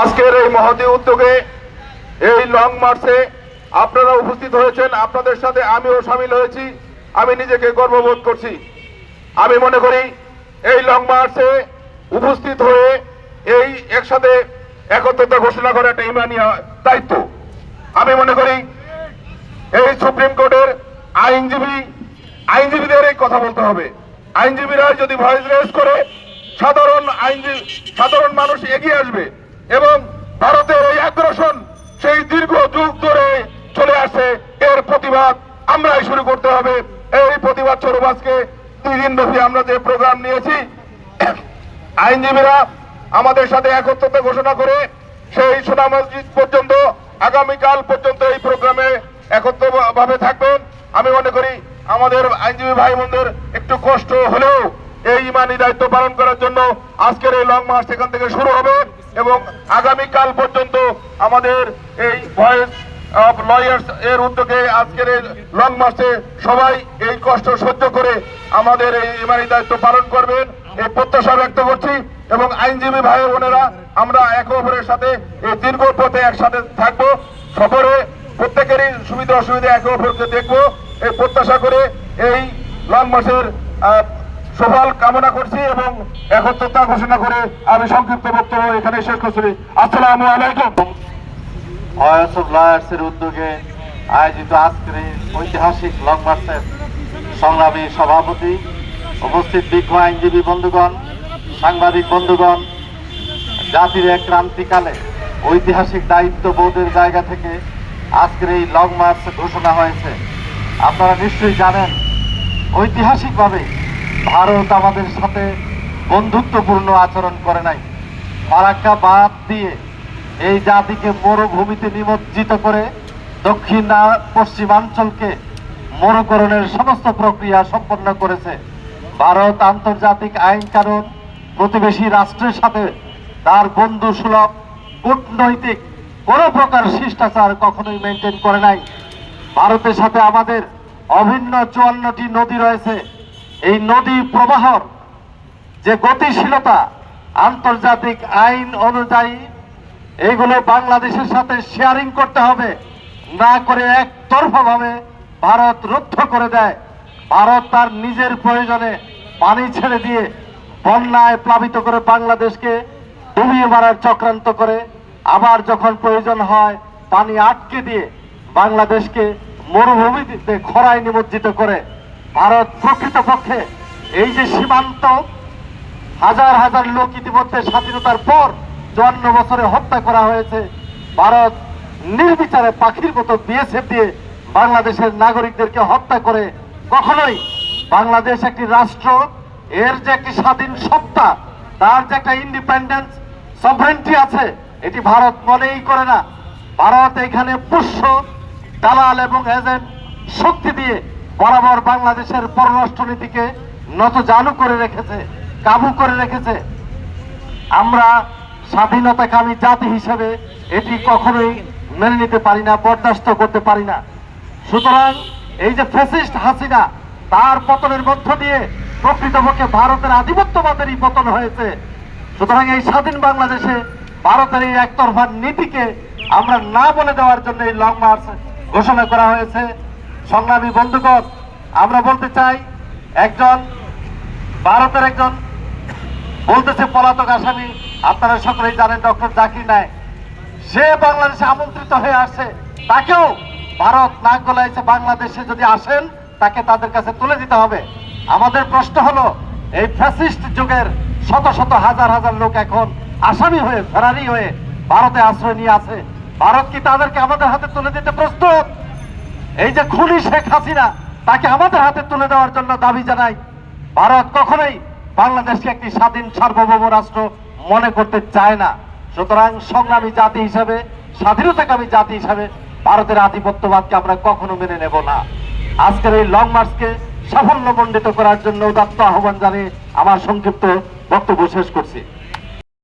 আজকের এই মহতী উদ্যোগে এই লং মার্চে আপনারা উপস্থিত হয়েছেন, আপনাদের সাথে আমিও সামিল হয়েছি, আমি নিজেকে গর্ববোধ করছি। আমি মনে করি এই লং মার্চে উপস্থিত হয়ে এই একসাথে একত্রতা ঘোষণা করা একটা ইমানি দায়িত্ব। আমি মনে করি এই সুপ্রিম কোর্টের আইনজীবী, আইনজীবীদের এই কথা বলতে হবে। আইনজীবীরা যদি ভয়েস রেজ করে, সাধারণ আইনজীবী, সাধারণ মানুষ এগিয়ে আসবে। এবং ভারতের এই আগ্রাসন সেই দীর্ঘ যুগ ধরে চলে আসে। এর প্রতিবাদ আমরাই শুরু করতে হবে। এই প্রতিবাদ স্বরূপ আজকে দুই দিন ব্যাপী আমরা যে প্রোগ্রাম নিয়েছি, আইনজীবীরা আমাদের সাথে একত্রতা ঘোষণা করে সেই সোনা মসজিদ পর্যন্ত, আগামীকাল পর্যন্ত এই প্রোগ্রামে একত্রভাবে থাকবেন। আমি মনে করি আমাদের আইনজীবী ভাই বোনদের একটু কষ্ট হলেও এই ইমানি দায়িত্ব পালন করার জন্য আজকের এই লং মার্চ এখান থেকে শুরু হবে। এবং আগামীকাল পর্যন্ত আমাদের এই ভয়েস অফ লয়ার্স এর উদ্যোগে আজকের এই লং মার্চে সবাই এই কষ্ট সহ্য করে আমাদের এই ইমানি দায়িত্ব পালন করবেন। এই প্রত্যাশা ব্যক্ত করছি এবং আইনজীবী ভাই বোনেরা, আমরা একে অপরের সাথে এই দীর্ঘ পথে একসাথে থাকব। সফরে প্রত্যেকেরই সুবিধা অসুবিধা একে অপরকে দেখব। এই প্রত্যাশা করে এই লং মার্চের সফল কামনা করছি এবং একত্রতা ঘোষণা করে আমি সংক্ষিপ্ত বক্তব্য এখানে শেষ করছি। আসসালামু আলাইকুম। অফ উদ্যোগে আয়োজিত আজকের ঐতিহাসিক লং মার্চের সংগ্রামী সভাপতি, উপস্থিত বিজ্ঞ আইনজীবী বন্ধুগণ, সাংবাদিক বন্ধুগণ, জাতির এক ক্রান্তিকালে ঐতিহাসিক দায়িত্ব বোধের জায়গা থেকে আজকের এই লং মার্চ ঘোষণা হয়েছে। আপনারা নিশ্চয়ই জানেন, ঐতিহাসিকভাবে ভারত আমাদের সাথে বন্ধুত্বপূর্ণ আচরণ করে নাই। ফারাক্কা বাদ দিয়ে এই জাতিকে মরুভূমিতে নিমজ্জিত করে দক্ষিণ পশ্চিমাঞ্চলকে মরুকরণের সমস্ত প্রক্রিয়া সম্পন্ন করেছে। ভারত আন্তর্জাতিক আইন কানুন, প্রতিবেশী রাষ্ট্রের সাথে তার বন্ধু সুলভ কূটনৈতিক কোনো প্রকার শিষ্টাচার কখনোই মেনটেন করে নাই। ভারতের সাথে আমাদের অভিন্ন চুয়ান্নটি নদী রয়েছে। এই নদী প্রবাহর যে গতিশীলতা, আন্তর্জাতিক আইন অনুযায়ী এইগুলো বাংলাদেশের সাথে শেয়ারিং করতে হবে। না করে একতরফাভাবে ভারত রুদ্ধ করে দেয়। ভারত তার নিজের প্রয়োজনে পানি ছেড়ে দিয়ে বন্যায় প্লাবিত করে বাংলাদেশকে ডুবিয়ে মারার চক্রান্ত করে। আবার যখন প্রয়োজন হয় পানি আটকে দিয়ে বাংলাদেশকে মরুভূমিতে খরায় নিমজ্জিত করে। ভারত প্রকৃতপক্ষে এই যে সীমান্ত, হাজার হাজার লোক ইতিমধ্যে স্বাধীনতার পর চুয়ান্ন বছরে হত্যা করা হয়েছে। ভারত নির্বিচারে পাখির মতো বিএসএফ দিয়ে বাংলাদেশের নাগরিকদেরকে হত্যা করে। কখনোই বাংলাদেশ একটি রাষ্ট্র, এর যে একটি স্বাধীন সত্তা, তার যে একটা ইন্ডিপেন্ডেন্স সভরেন্টি আছে, এটি ভারত মনেই করে না। ভারত এখানে পুষ্য, দালাল এবং এজেন্ট শক্তি দিয়ে বরাবর বাংলাদেশের পররাষ্ট্রনীতিকে নত জানু করে রেখেছে, কাবু করে রেখেছে। আমরা স্বাধীনতাকামী জাতি হিসেবে এটি কখনোই মেনে নিতে পারি না, বরদাস্ত করতে পারি না। সুতরাং এই যে ফেসিস্ট হাসিনা, তার পতনের মধ্য দিয়ে প্রকৃতপক্ষে ভারতের আধিপত্যবাদেরই পতন হয়েছে। সুতরাং এই স্বাধীন বাংলাদেশে ভারতের এই একতরফা নীতিকে আমরা না বলে দেওয়ার জন্য এই লং মার্চ ঘোষণা করা হয়েছে। সংগ্রামী বন্ধুগণ, আমরা বলতে চাই, একজন, ভারতের একজন, বলতেছে পলাতক আসামি, আপনারা সকলেই জানেন ডক্টর জাকির নায়ক। সে বাংলাদেশে আমন্ত্রিত হয়ে আসছে। তাকেও ভারত নাক গলাইছে, বাংলাদেশে যদি আসেন, তাকে তাদের কাছে তুলে দিতে হবে। আমাদের প্রশ্ন হলো, এই ফ্যাসিস্ট যুগের শত শত হাজার হাজার লোক এখন আসামি হয়ে, ফেরারি হয়ে ভারতে আশ্রয় নিয়ে আছে। ভারত কি তাদেরকে আমাদের হাতে তুলে দিতে প্রস্তুত? এই যে খুনি শেখ হাসিনা, তাকে আমাদের হাতে তুলে দেওয়ার জন্য দাবি জানাই, ভারত কখনোই বাংলাদেশকে একটি স্বাধীন সার্বভৌম রাষ্ট্র মনে করতে চায় না। সুতরাং সংগ্রামী জাতি হিসাবে, স্বাধীনতাকামী জাতি হিসাবে ভারতের আধিপত্যবাদকে আমরা কখনো মেনে নেব না। আজকের এই লং মার্চকে সাফল্যমণ্ডিত করার জন্য উদাত্ত আহ্বান জানিয়ে আমার সংক্ষিপ্ত বক্তব্য শেষ করছি।